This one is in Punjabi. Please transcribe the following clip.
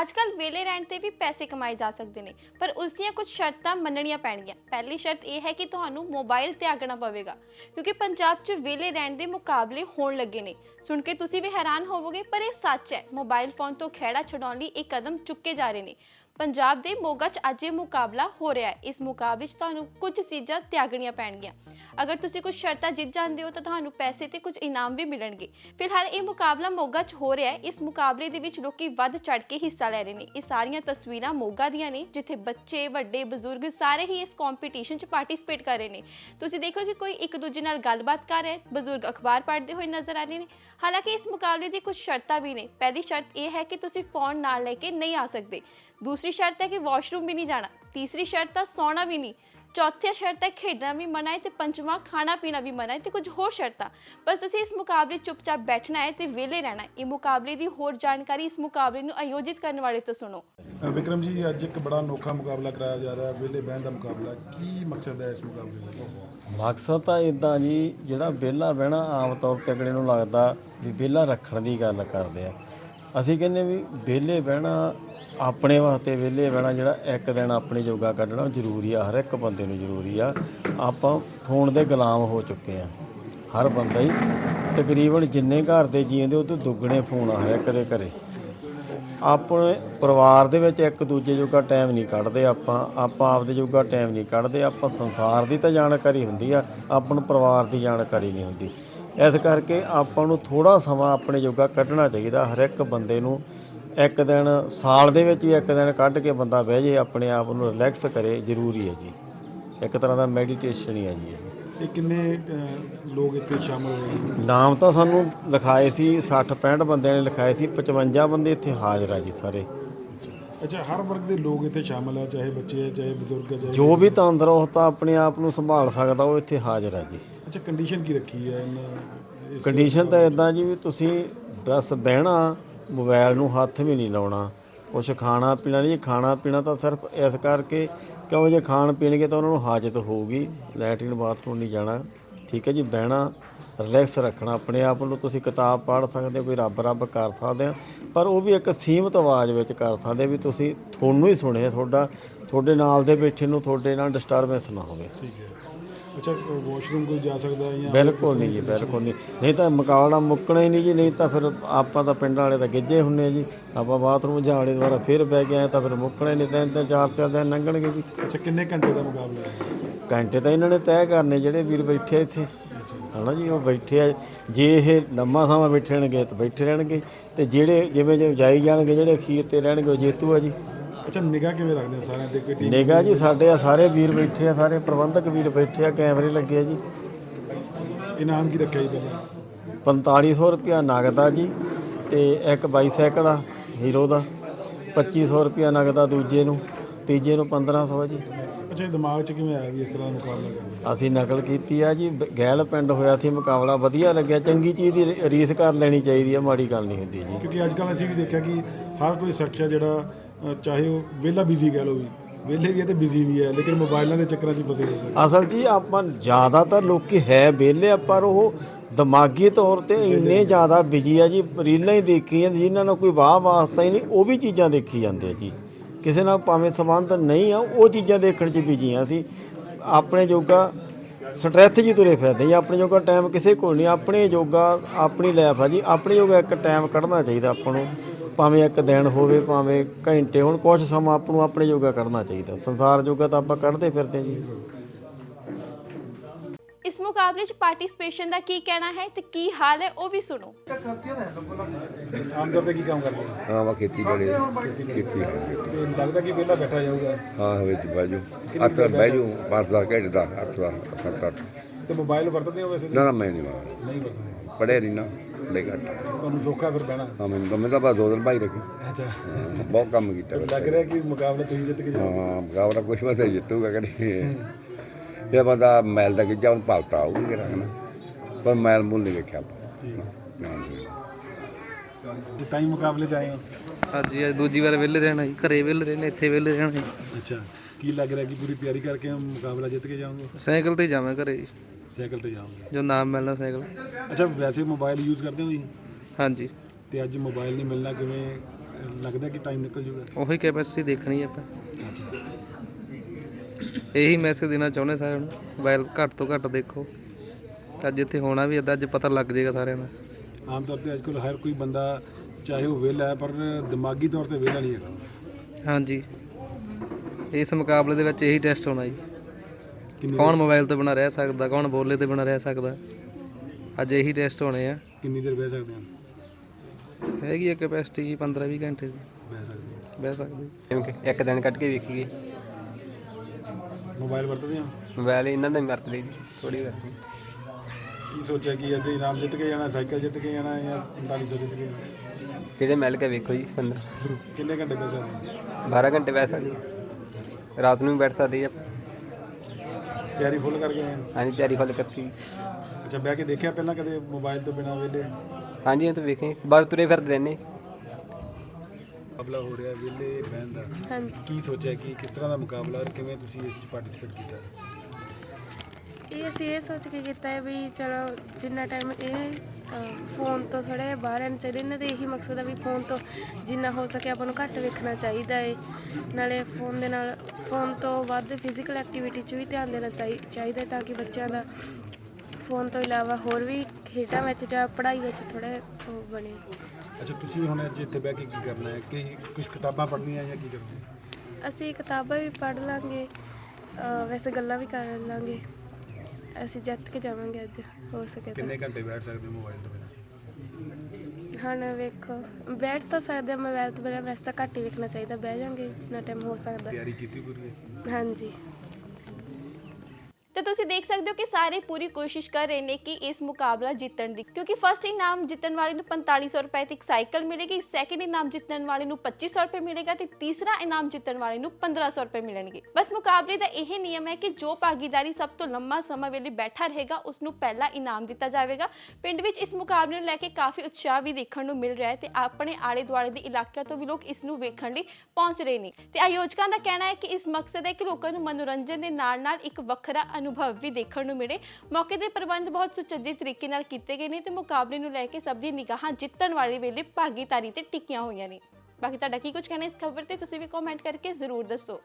ਅੱਜ ਵੇਲੇ ਰਹਿਣ ਤੇ ਵੀ ਪੈਸੇ ਕਮਾਏ ਜਾ ਸਕਦੇ ਨੇ, ਪਰ ਉਸ ਦੀਆਂ ਕੁਝ ਸ਼ਰਤਾਂ ਮੰਨਣੀਆਂ ਪੈਣਗੀਆਂ। ਪਹਿਲੀ ਸ਼ਰਤ ਇਹ ਹੈ ਕਿ ਤੁਹਾਨੂੰ ਮੋਬਾਈਲ ਤਿਆਗਣਾ ਪਵੇਗਾ, ਕਿਉਂਕਿ ਪੰਜਾਬ 'ਚ ਵੇਲੇ ਰਹਿਣ ਦੇ ਮੁਕਾਬਲੇ ਹੋਣ ਲੱਗੇ ਨੇ। ਸੁਣ ਕੇ ਤੁਸੀਂ ਵੀ ਹੈਰਾਨ ਹੋਵੋਗੇ, ਪਰ ਇਹ ਸੱਚ ਹੈ, ਮੋਬਾਈਲ ਫੋਨ ਤੋਂ ਖਹਿੜਾ ਛਡਾਉਣ ਲਈ ਇਹ ਕਦਮ ਚੁੱਕੇ ਜਾ ਰਹੇ ਨੇ। ਪੰਜਾਬ ਦੇ ਮੋਗਾ 'ਚ ਅੱਜ ਇਹ ਮੁਕਾਬਲਾ ਹੋ ਰਿਹਾ ਹੈ। ਇਸ ਮੁਕਾਬਲੇ 'ਚ ਤੁਹਾਨੂੰ ਕੁਝ ਚੀਜ਼ਾਂ ਤਿਆਗਣੀਆਂ ਪੈਣਗੀਆਂ। ਅਗਰ ਤੁਸੀਂ ਕੁਝ ਸ਼ਰਤਾਂ ਜਿੱਤ ਜਾਂਦੇ ਹੋ ਤਾਂ ਤੁਹਾਨੂੰ ਪੈਸੇ ਤੇ ਕੁਝ ਇਨਾਮ ਵੀ ਮਿਲਣਗੇ। ਫਿਲਹਾਲ ਇਹ ਮੁਕਾਬਲਾ ਮੋਗਾ 'ਚ ਹੋ ਰਿਹਾ ਹੈ। ਇਸ ਮੁਕਾਬਲੇ ਦੇ ਵਿੱਚ ਲੋਕੀ ਵੱਧ ਚੜ ਕੇ ਹਿੱਸਾ ਲੈ ਰਹੇ ਨੇ। ਇਹ ਸਾਰੀਆਂ ਤਸਵੀਰਾਂ ਮੋਗਾ ਦੀਆਂ ਨੇ, ਜਿੱਥੇ ਬੱਚੇ, ਵੱਡੇ, ਬਜ਼ੁਰਗ ਸਾਰੇ ਹੀ ਇਸ ਕੰਪੀਟੀਸ਼ਨ 'ਚ ਪਾਰਟਿਸਿਪੇਟ ਕਰ ਰਹੇ ਨੇ। ਤੁਸੀਂ ਦੇਖੋ ਕਿ ਕੋਈ ਇੱਕ ਦੂਜੇ ਨਾਲ ਗੱਲਬਾਤ ਕਰ ਰਿਹਾ ਹੈ। ਬਜ਼ੁਰਗ ਅਖਬਾਰ ਪੜ੍ਹਦੇ ਹੋਏ ਨਜ਼ਰ ਆ ਰਹੇ ਨੇ। ਹਾਲਾਂਕਿ ਇਸ ਮੁਕਾਬਲੇ ਦੀ ਕੁਝ ਸ਼ਰਤਾਂ ਵੀ ਨੇ। ਪਹਿਲੀ ਸ਼ਰਤ ਇਹ ਹੈ ਕਿ ਤੁਸੀਂ ਫੋਨ ਨਾਲ ਲੈ ਕੇ ਨਹੀਂ ਆ ਸਕਦੇ। ਦੂਸਰੀ ਸ਼ਰਤ ਹੈ ਕਿ ਵਾਸ਼ਰੂਮ ਵੀ ਨਹੀਂ ਜਾਣਾ। ਤੀਸਰੀ ਸ਼ਰਤ ਹੈ ਸੌਣਾ ਵੀ ਨਹੀਂ। ਚੌਥੀ ਸ਼ਰਤ ਹੈ ਖੇਡਣਾ ਵੀ ਮਨਾ ਹੈ ਤੇ ਪੰਜਵਾਂ ਖਾਣਾ ਪੀਣਾ ਵੀ ਮਨਾ ਹੈ ਤੇ ਕੁਝ ਹੋਰ ਸ਼ਰਤਾਂ। ਬਸ ਤੁਸੀਂ ਇਸ ਮੁਕਾਬਲੇ ਚੁੱਪਚਾਪ ਬੈਠਣਾ ਹੈ ਤੇ ਵਿਹਲੇ ਰਹਿਣਾ ਹੈ। ਇਹ ਮੁਕਾਬਲੇ ਦੀ ਹੋਰ ਜਾਣਕਾਰੀ ਇਸ ਮੁਕਾਬਲੇ ਨੂੰ ਆਯੋਜਿਤ ਕਰਨ ਵਾਲੇ ਤੋਂ ਸੁਣੋ। ਵਿਕਰਮ ਜੀ ਅੱਜ ਇੱਕ ਬੜਾ ਅਨੋਖਾ ਮੁਕਾਬਲਾ ਕਰਾਇਆ ਜਾ ਰਿਹਾ ਵਿਹਲੇ ਬਹਿਣ ਦਾ ਮੁਕਾਬਲਾ। ਕੀ ਮਕਸਦ ਹੈ ਇਸ ਮੁਕਾਬਲੇ ਦਾ? ਮਕਸਦ ਤਾਂ ਇਦਾਂ ਜੀ ਜਿਹੜਾ ਵਿਹਲਾ ਬਹਿਣਾ ਆਮ ਤੌਰ ਤੇ ਅਗਲੇ ਨੂੰ ਲੱਗਦਾ ਵੀ ਵਿਹਲਾ ਰੱਖਣ ਦੀ ਗੱਲ ਕਰਦੇ ਆ। ਅਸੀਂ ਕਹਿੰਦੇ ਵੀ ਵਿਹਲੇ ਬਹਿਣਾ ਆਪਣੇ ਵਾਸਤੇ ਵਿਹਲੇ ਬਹਿਣਾ ਜਿਹੜਾ ਇੱਕ ਦਿਨ ਆਪਣੇ ਜੋਗਾ ਕੱਢਣਾ ਉਹ ਜ਼ਰੂਰੀ ਆ, ਹਰ ਇੱਕ ਬੰਦੇ ਨੂੰ ਜ਼ਰੂਰੀ ਆ। ਆਪਾਂ ਫੋਨ ਦੇ ਗੁਲਾਮ ਹੋ ਚੁੱਕੇ ਆ। ਹਰ ਬੰਦਾ ਹੀ ਤਕਰੀਬਨ ਜਿੰਨੇ ਘਰ ਦੇ ਜੀਂਦੇ ਉਹ ਤੋਂ ਦੁੱਗਣੇ ਫੋਨ ਆ ਹਰ ਇੱਕ ਦੇ ਘਰੇ। ਆਪਣੇ ਪਰਿਵਾਰ ਦੇ ਵਿੱਚ ਇੱਕ ਦੂਜੇ ਜੋਗਾ ਟਾਈਮ ਨਹੀਂ ਕੱਢਦੇ ਆਪਾਂ। ਆਪਾਂ ਆਪਦੇ ਜੋਗਾ ਟਾਈਮ ਨਹੀਂ ਕੱਢਦੇ, ਆਪਾਂ ਸੰਸਾਰ ਦੀ ਤਾਂ ਜਾਣਕਾਰੀ ਹੁੰਦੀ ਆ, ਆਪਾਂ ਨੂੰ ਪਰਿਵਾਰ ਦੀ ਜਾਣਕਾਰੀ ਨਹੀਂ ਹੁੰਦੀ। ਇਸ ਕਰਕੇ ਆਪਾਂ ਨੂੰ ਥੋੜਾ ਸਮਾਂ ਆਪਣੇ ਜੋਗਾ ਕੱਢਣਾ ਚਾਹੀਦਾ, ਹਰ ਇੱਕ ਬੰਦੇ ਨੂੰ ਇੱਕ ਦਿਨ ਸਾਲ ਦੇ ਵਿੱਚ ਹੀ ਇੱਕ ਦਿਨ ਕੱਢ ਕੇ ਬੰਦਾ ਬਹਿ ਜੇ ਆਪਣੇ ਆਪ ਨੂੰ ਰਿਲੈਕਸ ਕਰੇ ਜ਼ਰੂਰੀ ਹੈ ਜੀ। ਇੱਕ ਤਰ੍ਹਾਂ ਦਾ ਮੈਡੀਟੇਸ਼ਨ ਹੀ ਹੈ ਜੀ ਇਹ। ਕਿੰਨੇ ਲੋਕ ਇੱਥੇ ਸ਼ਾਮਲ ਹੋਏ ਨਾਮ ਤਾਂ ਸਾਨੂੰ ਲਿਖਾਏ ਸੀ 60 65 ਬੰਦਿਆਂ ਨੇ ਲਿਖਾਏ ਸੀ 55 ਬੰਦੇ ਇੱਥੇ ਹਾਜ਼ਰ ਆ ਜੀ ਸਾਰੇ। ਅੱਛਾ ਹਰ ਵਰਗ ਦੇ ਲੋਕ ਇੱਥੇ ਸ਼ਾਮਲ ਹੈ ਚਾਹੇ ਬੱਚੇ ਹੈ ਚਾਹੇ ਬਜ਼ੁਰਗ ਚਾਹੇ ਜੋ ਵੀ ਤੰਦਰੁਸਤ ਆ। ਆਪਣੇ ਆਪ ਨੂੰ ਸੰਭਾਲ ਸਕਦਾ ਉਹ ਇੱਥੇ ਹਾਜ਼ਰ ਹੈ ਜੀ। ਅੱਛਾ ਕੰਡੀਸ਼ਨ ਕੀ ਰੱਖੀ ਹੈ ਇਹਨਾਂ ਇਸ ਕੰਡੀਸ਼ਨ ਤਾਂ ਇਦਾਂ ਜੀ ਵੀ ਤੁਸੀਂ ਬਸ ਬਹਿਣਾ ਮੋਬਾਈਲ ਨੂੰ ਹੱਥ ਵੀ ਨਹੀਂ ਲਾਉਣਾ। ਕੁਛ ਖਾਣਾ ਪੀਣਾ ਨਹੀਂ ਖਾਣਾ ਪੀਣਾ ਤਾਂ ਸਿਰਫ ਇਸ ਕਰਕੇ ਕਿਉਂ ਜੇ ਖਾਣ ਪੀਣਗੇ ਤਾਂ ਉਹਨਾਂ ਨੂੰ ਹਾਜਤ ਹੋਊਗੀ। ਲੈਟਰਿਨ ਬਾਥਰੂਮ ਨਹੀਂ ਜਾਣਾ। ਠੀਕ ਹੈ ਜੀ, ਬਹਿਣਾ, ਰਿਲੈਕਸ ਰੱਖਣਾ ਆਪਣੇ ਆਪ ਨੂੰ। ਤੁਸੀਂ ਕਿਤਾਬ ਪੜ੍ਹ ਸਕਦੇ ਹੋ, ਕੋਈ ਰੱਬ ਰੱਬ ਕਰ ਸਕਦੇ ਆ ਪਰ ਉਹ ਵੀ ਇੱਕ ਸੀਮਤ ਆਵਾਜ਼ ਵਿੱਚ ਕਰ ਸਕਦੇ ਵੀ ਤੁਸੀਂ, ਤੁਹਾਨੂੰ ਹੀ ਸੁਣੇ ਤੁਹਾਡਾ, ਤੁਹਾਡੇ ਨਾਲ ਦੇ ਬੈਠੇ ਨੂੰ ਤੁਹਾਡੇ ਨਾਲ ਡਿਸਟਰਬੈਂਸ ਨਾ ਹੋਵੇ। ਠੀਕ ਹੈ। ਅੱਛਾ ਵਾਸ਼ਰੂਮ ਕੋਈ ਜਾ ਸਕਦਾ ਜਾਂ ਬਿਲਕੁਲ ਨਹੀਂ ਜੀ ਬਿਲਕੁਲ ਨਹੀਂ? ਨਹੀਂ। ਤਾਂ ਮੁਕਾਬਲਾ ਮੁੱਕਣਾ ਹੀ ਨਹੀਂ ਜੀ ਨਹੀਂ ਤਾਂ ਫਿਰ ਆਪਾਂ ਤਾਂ ਪਿੰਡਾਂ ਵਾਲੇ ਤਾਂ ਗਿੱਜੇ ਹੁੰਨੇ ਆ ਜੀ। ਆਪਾਂ ਬਾਥਰੂਮ ਜਾੜੇ ਦੁਆਰਾ ਫਿਰ ਬਹਿ ਕੇ ਆਏ ਤਾਂ ਫਿਰ ਮੁੱਕਣਾ ਨਹੀਂ ਤਿੰਨ ਤਿੰਨ ਚਾਰ ਚਾਰ ਦਿਨ ਲੰਘਣਗੇ ਜੀ। ਅੱਛਾ ਕਿੰਨੇ ਘੰਟੇ ਦਾ ਮੁਕਾਬਲਾ ਹੈ? ਘੰਟੇ ਤਾਂ ਇਹਨਾਂ ਨੇ ਤੈਅ ਕਰਨੇ ਜਿਹੜੇ ਵੀਰ ਬੈਠੇ ਇੱਥੇ। ਹਨਾ ਜੀ ਉਹ ਬੈਠੇ ਆ। ਜੇ ਇਹ ਲੰਮਾ ਸਮਾਂ ਬੈਠਣਗੇ ਤਾਂ ਬੈਠੇ ਰਹਿਣਗੇ। ਤੇ ਜਿਹੜੇ ਜਿਵੇਂ ਜਿਵੇਂ ਜਾਈ ਜਾਣਗੇ ਜਿਹੜੇ ਅਖੀਰ ਤੇ ਰਹਿਣਗੇ ਉਹ ਜੇਤੂ ਆ ਜੀ। ਅੱਛਾ ਨਿਗਾਹ ਕਿਵੇਂ ਰੱਖਦੇ ਹੋ ਸਾਰਿਆਂ ਤੇ ਕੋਈ ਟੀਮ ਨਿਗਾ ਜੀ ਸਾਡੇ ਆ ਸਾਰੇ ਵੀਰ ਬੈਠੇ ਆ ਸਾਰੇ ਪ੍ਰਬੰਧਕ ਵੀਰ ਬੈਠੇ ਆ ਕੈਮਰੇ ਲੱਗੇ ਆ ਜੀ। ਇਨਾਮ ਕੀ ਰੱਖਿਆ ਜੀ ਪਹਿਲਾਂ? 4500 ਰੁਪਿਆ ਨਗਦ ਆ ਜੀ ਤੇ ਇੱਕ ਬਾਈਸਾਈਕਲ ਆ ਹੀਰੋ ਦਾ। 2500 ਰੁਪਿਆ ਨਗਦ ਆ ਦੂਜੇ ਨੂੰ ਤੀਜੇ ਨੂੰ 1500 ਆ ਜੀ। ਅੱਛਾ ਇਹ ਦਿਮਾਗ 'ਚ ਕਿਵੇਂ ਆਇਆ ਵੀ ਇਸ ਤਰ੍ਹਾਂ ਦਾ ਮੁਕਾਬਲਾ ਕਰਨਾ? ਅਸੀਂ ਨਕਲ ਕੀਤੀ ਆ ਜੀ ਬ- ਗੈਲ ਪਿੰਡ ਹੋਇਆ ਸੀ ਮੁਕਾਬਲਾ ਵਧੀਆ ਲੱਗਿਆ। ਚੰਗੀ ਚੀਜ਼ ਦੀ ਰੀ- ਰੀਸ ਕਰ ਲੈਣੀ ਚਾਹੀਦੀ ਆ ਮਾੜੀ ਗੱਲ ਨਹੀਂ ਹੁੰਦੀ ਜੀ। ਕਿਉਂਕਿ ਅੱਜ ਕੱਲ੍ਹ ਅਸੀਂ ਵੀ ਦੇਖਿਆ ਕਿ ਹਰ ਕੋਈ ਸ਼ਖਸ ਹੈ ਜਿਹੜਾ ਚਾਹੇ ਉਹ ਵਿਹਲਾ ਬਿਜ਼ੀ ਕਹਿ ਵੀ ਵਿਹਲੇ ਵੀ ਹੈ ਤੇ ਬਿਜ਼ੀ ਵੀ ਹੈ ਲੇਕਿਨ ਮੋਬਾਈਲਾਂ ਦੇ ਚੱਕਰਾਂ 'ਚ ਫਸੇ ਹੋਏ ਅਸਲ ਜੀ ਆਪਾਂ ਜ਼ਿਆਦਾਤਰ ਲੋਕੀ ਹੈ ਵਿਹਲੇ ਆ ਪਰ ਉਹ ਦਿਮਾਗੀ ਤੌਰ ਤੇ ਇੰਨੇ ਜ਼ਿਆਦਾ ਬਿਜ਼ੀ ਆ ਜੀ ਰੀਲਾਂ ਹੀ ਦੇਖੀ ਜਾਂਦੇ ਜਿਨ੍ਹਾਂ ਨੂੰ ਕੋਈ ਵਾਹ ਵਾਸਤਾ ਹੀ ਨਹੀਂ ਉਹ ਵੀ ਚੀਜ਼ਾਂ ਦੇਖੀ ਜਾਂਦੇ ਆ ਜੀ। ਕਿਸੇ ਨਾਲ ਭਾਵੇਂ ਸੰਬੰਧ ਨਹੀਂ ਆ ਉਹ ਚੀਜ਼ਾਂ ਦੇਖਣ 'ਚ ਬਿਜ਼ੀ ਆ। ਅਸੀਂ ਆਪਣੇ ਜੋਗਾ ਸਟ੍ਰੈਸ ਜੀ ਤੁਰੇ ਫਿਰਦੇ ਜੀ ਆਪਣੇ ਜੋਗਾ ਟਾਈਮ ਕਿਸੇ ਕੋਲ ਨਹੀਂ ਆਪਣੇ ਜੋਗਾ ਆਪਣੀ ਲਾਈਫ ਆ ਜੀ ਆਪਣੇ ਜੋਗਾ ਇੱਕ ਟਾਈਮ ਕੱਢਣਾ ਚਾਹੀਦਾ ਆਪਾਂ ਨੂੰ। ਭਾਵੇਂ ਇੱਕ ਦਿਨ ਹੋਵੇ ਭਾਵੇਂ ਘੰਟੇ ਹੁਣ ਕੁਝ ਸਮਾਂ ਆਪ ਨੂੰ ਆਪਣੇ ਜੋਗਾ ਕੱਢਣਾ ਚਾਹੀਦਾ। ਸੰਸਾਰ ਜੋਗਾ ਤਾਂ ਆਪਾਂ ਕੱਢਦੇ ਫਿਰਦੇ ਜੀ। ਇਸ ਮੁਕਾਬਲੇ 'ਚ ਪਾਰਟਿਸਪੇਸ਼ਨ ਦਾ ਕੀ ਕਹਿਣਾ ਹੈ ਤੇ ਕੀ ਹਾਲ ਹੈ ਉਹ ਵੀ ਸੁਣੋ। ਆਮ ਤੌਰ ਤੇ ਕੀ ਕੰਮ ਕਰਦੇ ਹੋ? ਹਾਂ ਵਾ ਖੇਤੀ ਵਾਲੇ ਖੇਤੀ ਤੇ ਲੱਗਦਾ ਕਿ ਵਿਹਲਾ ਬੈਠਾ ਜਾਊਗਾ? ਹਾਂ ਵਿੱਚ ਬਾਜੂ ਅੱਠ ਬਾਜੂ ਪੰਜ ਦਾ ਘੰਟੇ ਦਾ ਅੱਠ ਦਾ ਸੱਤ ਅੱਠ। ਤੇ ਮੋਬਾਈਲ ਵਰਤਦੇ ਹੋ ਵੈਸੇ? ਨਾ ਨਾ ਮੈਂ ਨਹੀਂ ਮਾਰ ਨਹੀਂ ਵਰਤਦੇ। ਪੜਿਆ ਨਹੀਂ ਨਾ। ਲੈ ਘੱਟ। ਤੁਹਾਨੂੰ ਸੌਖਾ ਫਿਰ ਬਹਿਣਾ ਹਾਂ ਮੈਨੂੰ ਮੈਂ ਤਾਂ ਬਸ ਦੋ ਦਿਨ ਭਾਈ ਰੱਖੀ। ਅੱਛਾ। ਬਹੁਤ ਕੰਮ ਕੀਤਾ ਲੱਗ ਰਿਹਾ ਕਿ ਮੁਕਾਬਲਾ ਤੁਸੀਂ ਜਿੱਤ ਕੇ ਜਾਓਗੇ ਹਾਂ ਮੁਕਾਬਲਾ ਕੁਛ ਮੈਂ ਤਾਂ ਜਿੱਤੂਗਾ ਕਦੇ ਇਹ ਬੰਦਾ ਮੈਲ ਦਾ ਗਿੱਜਾ ਉਹਨੂੰ ਪਾਲਤਾ ਉਹ ਵੀ ਕਰਾਂਗਾ ਪਰ ਮੈਲ ਮੁੱਲ ਨਹੀਂ ਵੇਖਿਆ ਆਪਾਂ। ਹਾਂ ਜੀ। ਜਿੱਤਾਂ ਹੀ ਮੁਕਾਬਲੇ 'ਚ ਆਏ ਹੋ? ਅੱਜ ਅੱਜ ਦੂਜੀ ਵਾਰ ਵਿਹਲੇ ਰਹਿਣਾ ਜੀ। ਘਰੇ ਵਿਹਲੇ ਰਹਿਣਾ ਇੱਥੇ ਵਿਹਲੇ ਰਹਿਣਾ ਜੀ। ਅੱਛਾ। ਕੀ ਲੱਗ ਰਿਹਾ ਕਿ ਪੂਰੀ ਤਿਆਰੀ ਕਰਕੇ ਮੁਕਾਬਲਾ ਜਿੱਤ ਕੇ ਜਾਓਗੇ? ਸਾਈਕਲ ਤੇ ਜਾਵਾਂ ਘਰੇ ਜੀ। ਸਾਈਕਲ ਤੇ ਜਾਓਗੇ ਜੋ ਨਾਮ ਮਿਲਣਾ ਸਾਈਕਲ। ਅੱਛਾ ਵੈਸੇ ਮੋਬਾਈਲ ਯੂਜ਼ ਕਰਦੇ ਹੋ ਜੀ ਹਾਂਜੀ। ਤੇ ਅੱਜ ਮੋਬਾਈਲ ਨਹੀਂ ਮਿਲਣਾ ਕਿਵੇਂ ਲੱਗਦਾ ਕਿ ਟਾਈਮ ਨਿਕਲ ਜੂਗਾ? ਉਹੀ ਕੈਪੈਸਿਟੀ ਦੇਖਣੀ ਆਪਾਂ। ਇਹੀ ਮੈਸੇਜ ਦੇਣਾ ਚਾਹੁੰਦੇ ਸਾਰਿਆਂ ਨੂੰ ਮੋਬਾਈਲ ਘੱਟ ਤੋਂ ਘੱਟ ਦੇਖੋ। ਤਾਂ ਜਿੱਥੇ ਹੋਣਾ ਵੀ ਅੱਜ ਪਤਾ ਲੱਗ ਜਾਏਗਾ ਸਾਰਿਆਂ ਦਾ। ਆਮ ਤੌਰ ਤੇ ਅੱਜਕੱਲ ਹਰ ਕੋਈ ਬੰਦਾ ਚਾਹੇ ਉਹ ਵਿਹਲਾ ਹੈ ਪਰ ਦਿਮਾਗੀ ਤੌਰ ਤੇ ਵਿਹਲਾ ਨਹੀਂ ਹੈਗਾ। ਹਾਂਜੀ। ਇਸ ਮੁਕਾਬਲੇ ਦੇ ਵਿੱਚ ਇਹੀ ਟੈਸਟ ਹੋਣਾ ਜੀ। ਕਿੰਨੀ ਕੌਣ ਮੋਬਾਈਲ ਤੋਂ ਬਿਨਾਂ ਰਹਿ ਸਕਦਾ ਕੌਣ ਬੋਲੇ ਤੇ ਬਿਨਾਂ ਰਹਿ ਸਕਦਾ? ਅੱਜ ਇਹੀ ਟੈਸਟ ਹੋਣੇ ਆ। ਕਿੰਨੀ ਦੇਰ ਬਹਿ ਸਕਦੇ ਹਾਂ ਹੈਗੀ ਆ ਕੈਪੈਸਿਟੀ 15 20 ਘੰਟੇ ਦੀ। ਬਹਿ ਸਕਦੇ ਬਹਿ ਸਕਦੇ ਕਿਉਂਕਿ ਇੱਕ ਦਿਨ ਕੱਢ ਕੇ ਵੇਖੀਏ। ਮੋਬਾਈਲ ਵਰਤਦੇ ਹਾਂ ਮੋਬਾਈਲ ਇਹਨਾਂ ਦਾ ਹੀ ਵਰਤਦੇ ਜੀ ਥੋੜੀ ਵਰਤਦੇ। ਕੀ ਸੋਚਿਆ ਕਿ ਅੱਜ ਇਨਾਮ ਜਿੱਤ ਕੇ ਜਾਣਾ ਸਾਈਕਲ ਜਿੱਤ ਕੇ ਜਾਣਾ ਜਾਂ 4500 ਜਿੱਤ ਕੇ ਜਾਣਾ? ਕਿਤੇ ਮਿਲ ਕੇ ਵੇਖੋ ਜੀ 15 ਕਿੰਨੇ ਘੰਟੇ ਬਹਿ ਸਕਦੇ ਹਾਂ 12 ਘੰਟੇ ਬੈਠ ਸਕਦੇ ਰਾਤ ਨੂੰ ਵੀ ਬੈਠ ਸਕਦੇ ਆ। ਤਿਆਰੀ ਫੁੱਲ ਕਰਕੇ ਆਏ ਹਾਂ। ਹਾਂਜੀ ਤਿਆਰੀ ਫੁੱਲ ਕਰਕੇ ਅੱਛਾ ਬਹਿ ਕੇ ਦੇਖਿਆ ਪਹਿਲਾਂ ਕਦੇ ਮੋਬਾਈਲ ਤੋਂ ਬਿਨਾ ਵਿਹਲੇ? ਹਾਂਜੀ ਇਹ ਤਾਂ ਵੇਖੇ ਬਸ ਤੁਰੇ ਫਿਰਦੇ ਰਹਿੰਦੇ। ਮੁਕਾਬਲਾ ਹੋ ਰਿਹਾ ਵਿਹਲੇ ਬਹਿਣ ਦਾ। ਹਾਂਜੀ। ਕੀ ਸੋਚਿਆ ਕਿ ਕਿਸ ਤਰ੍ਹਾਂ ਦਾ ਮੁਕਾਬਲਾ ਔਰ ਕਿਵੇਂ ਤੁਸੀਂ ਇਸ 'ਚ ਪਾਰਟਿਸਿਪੇਟ ਕੀਤਾ? ਇਹ ਅਸੀਂ ਇਹ ਸੋਚ ਕੇ ਕੀਤਾ ਹੈ ਵੀ ਚਲੋ ਜਿੰਨਾ ਟਾਈਮ ਇਹ ਫੋਨ ਤੋਂ ਥੋੜੇ ਬਾਹਰ ਆਉਣਾ ਚਾਹੀਦਾ। ਇਹਨਾਂ ਦਾ ਇਹੀ ਮਕਸਦ ਹੈ ਵੀ ਫੋਨ ਤੋਂ ਜਿੰਨਾ ਹੋ ਸਕੇ ਆਪਾਂ ਨੂੰ ਘੱਟ ਵੇਖਣਾ ਚਾਹੀਦਾ ਹੈ ਨਾਲੇ ਫੋਨ ਦੇ ਨਾਲ ਫੋਨ ਤੋਂ ਵੱਧ ਫਿਜ਼ੀਕਲ ਐਕਟੀਵਿਟੀ 'ਚ ਵੀ ਧਿਆਨ ਦੇਣਾ ਚਾਹੀ- ਚਾਹੀਦਾ ਤਾਂ ਕਿ ਬੱਚਿਆਂ ਦਾ ਫੋਨ ਤੋਂ ਇਲਾਵਾ ਹੋਰ ਵੀ ਖੇਡਾਂ ਵਿੱਚ ਜਾਂ ਪੜ੍ਹਾਈ ਵਿੱਚ ਥੋੜਾ ਉਹ ਬਣੇ। ਅੱਛਾ ਤੁਸੀਂ ਹੁਣ ਅੱਜ ਇੱਥੇ ਬਹਿ ਕੇ ਕੀ ਕਰਨਾ ਹੈ? ਕਿ ਕੁਝ ਕਿਤਾਬਾਂ ਪੜ੍ਹਨੀਆਂ ਜਾਂ ਕੀ ਕਰਨਾ ਹੈ? ਅਸੀਂ ਕਿਤਾਬਾਂ ਵੀ ਪੜ੍ਹ ਲਾਂਗੇ ਵੈਸੇ ਗੱਲਾਂ ਵੀ ਕਰ ਲਾਂਗੇ। ਅਸੀਂ ਜਿੱਤ ਕੇ ਜਾਵਾਂਗੇ ਅੱਜ ਹੋ ਸਕੇ ਤਾਂ। ਕਿੰਨੇ ਘੰਟੇ ਬੈਠ ਸਕਦੇ ਹੋ ਮੋਬਾਈਲ ਤੋਂ ਬਿਨਾ? ਹੁਣ ਵੇਖੋ ਬੈਠ ਤਾਂ ਸਕਦੇ ਹਾਂ ਮੋਬਾਈਲ ਤੋਂ ਬਿਨਾਂ ਵੈਸੇ ਤਾਂ ਘੱਟ ਹੀ ਵੇਖਣਾ ਚਾਹੀਦਾ ਬਹਿ ਜਾਾਂਗੇ ਜਿੰਨਾ ਟਾਈਮ ਹੋ ਸਕਦਾ। ਤਿਆਰੀ ਕੀਤੀ ਪੂਰੀ ਹਾਂਜੀ। ਤੁਸੀਂ ਦੇਖ ਸਕਦੇ ਹੋ ਕਿ ਸਾਰੇ ਪੂਰੀ ਕੋਸ਼ਿਸ਼ ਕਰ ਰਹੇ ਨੇ ਕਿ ਇਸ ਮੁਕਾਬਲਾ ਜਿੱਤਣ ਦੀ। ਕਿਉਂਕਿ ਫਰਸਟ ਇਨਾਮ ਜਿੱਤਣ ਵਾਲੇ ਨੂੰ 4500 ਰੁਪਏ ਤੇ ਇੱਕ ਸਾਈਕਲ ਮਿਲੇਗੀ ਸੈਕਿੰਡ ਇਨਾਮ ਜਿੱਤਣ ਵਾਲੇ ਨੂੰ 2500 ਰੁਪਏ ਮਿਲੇਗਾ ਤੇ ਤੀਸਰਾ ਇਨਾਮ ਜਿੱਤਣ ਵਾਲੇ ਨੂੰ 1500 ਰੁਪਏ ਮਿਲਣਗੇ। ਬਸ ਮੁਕਾਬਲੇ ਦਾ ਇਹ ਨਿਯਮ ਹੈ ਕਿ ਜੋ ਭਾਗੀਦਾਰੀ ਸਭ ਤੋਂ ਲੰਮਾ ਸਮਾਂ ਵੇਲੇ ਬੈਠਾ ਰਹੇਗਾ ਉਸ ਨੂੰ ਪਹਿਲਾ ਇਨਾਮ ਦਿੱਤਾ ਜਾਵੇਗਾ। ਪਿੰਡ ਵਿੱਚ ਇਸ ਮੁਕਾਬਲੇ ਨੂੰ ਲੈ ਕੇ ਕਾਫੀ ਉਤਸ਼ਾਹ ਵੀ ਦੇਖਣ ਨੂੰ ਮਿਲ ਰਿਹਾ ਹੈ ਤੇ ਆਪਣੇ ਆਲੇ ਦੁਆਲੇ ਦੇ ਇਲਾਕਿਆਂ ਤੋਂ ਵੀ ਲੋਕ ਇਸ ਨੂੰ ਵੇਖਣ ਲਈ ਪਹੁੰਚ ਰਹੇ ਨੇ। ਤੇ ਆਯੋਜਕਾਂ ਦਾ ਕਹਿਣਾ ਹੈ ਕਿ ਇਸ ਮਕਸਦ ਹੈ ਕਿ ਲੋਕਾਂ ਨੂੰ ਮਨੋਰੰਜਨ ਦੇ ਨਾਲ-ਨਾਲ ਇੱਕ ਵੱਖਰਾ ਅਨੁਭਵ ਵੀ ਦੇਖਣ ਨੂੰ ਮਿਲੇ। ਮੌਕੇ ਦੇ ਪ੍ਰਬੰਧ ਬਹੁਤ ਸੁਚੱਜੇ ਤਰੀਕੇ ਨਾਲ ਕੀਤੇ ਗਏ ਨੇ ਤੇ ਮੁਕਾਬਲੇ ਨੂੰ ਲੈ ਕੇ ਸਭ ਦੀ ਨਿਗਾਹਾਂ ਜਿੱਤਣ ਵਾਲੇ ਵੇਲੇ ਭਾਗੀਦਾਰੀ ਤੇ ਟਿਕੀਆਂ ਹੋਈਆਂ ਨੇ। ਬਾਕੀ ਤੁਹਾਡਾ ਕੀ ਕੁਝ ਕਹਿਣਾ ਇਸ ਖਬਰ ਤੇ ਤੁਸੀਂ ਵੀ ਕਮੈਂਟ ਕਰਕੇ ਜ਼ਰੂਰ ਦੱਸੋ।